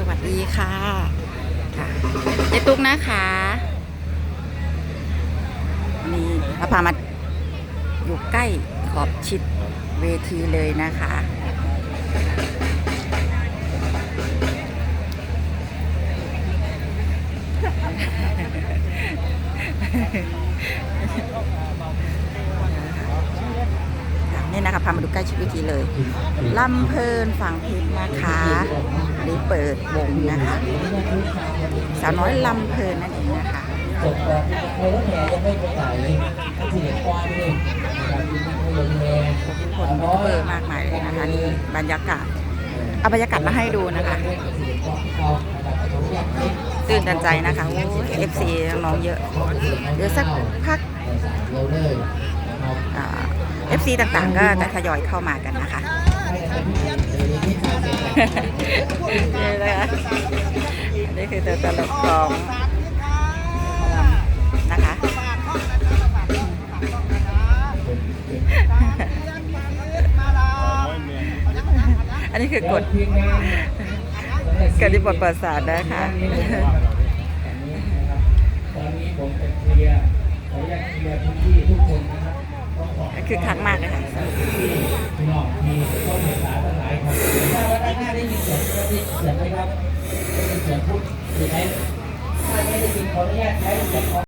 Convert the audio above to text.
สวัสดีค่ะค่ะเจ๊ตุ๊กนะคะนี่เราพามาอยู่ใกล้ขอบชิดเวทีเลยนะคะค่ะนี่นะคะพามาดูใกล้ชิดเวทีเลยลำเพลินฝั่งเพชรนะคะอันนี้ เปิดวงนะคะสาวน้อยลำเพลินนั่นเองนะคะจบแบบในรถแห่ยังไม่ไปไหนที่เด็กกว้างนี่นะครับที่นั่งรถแห่ทุกคนเบอร์มากมายเลยนะคะนี่บรรยากาศเอาบรรยากาศมาให้ดูนะคะ ตื่นตันใจนะคะโอ้เอฟซีน้องเยอะเดี๋ยวสักพักเร็วเลยนะครับเอฟซีต่างๆ ก็จะทยอยเข้ามากันนะคะ นี่นะคะอันนี่คือตัวตลกของนะคะอันนี้คือกฎทีมงานกฎที่บทประสาทนะคะตอนนี้ผมจะเคลียร์ขออนุญาตเคลียร์พื้นที่ทุกคนนะครับคือคักมากเลยค่ะ 我们现在开始检查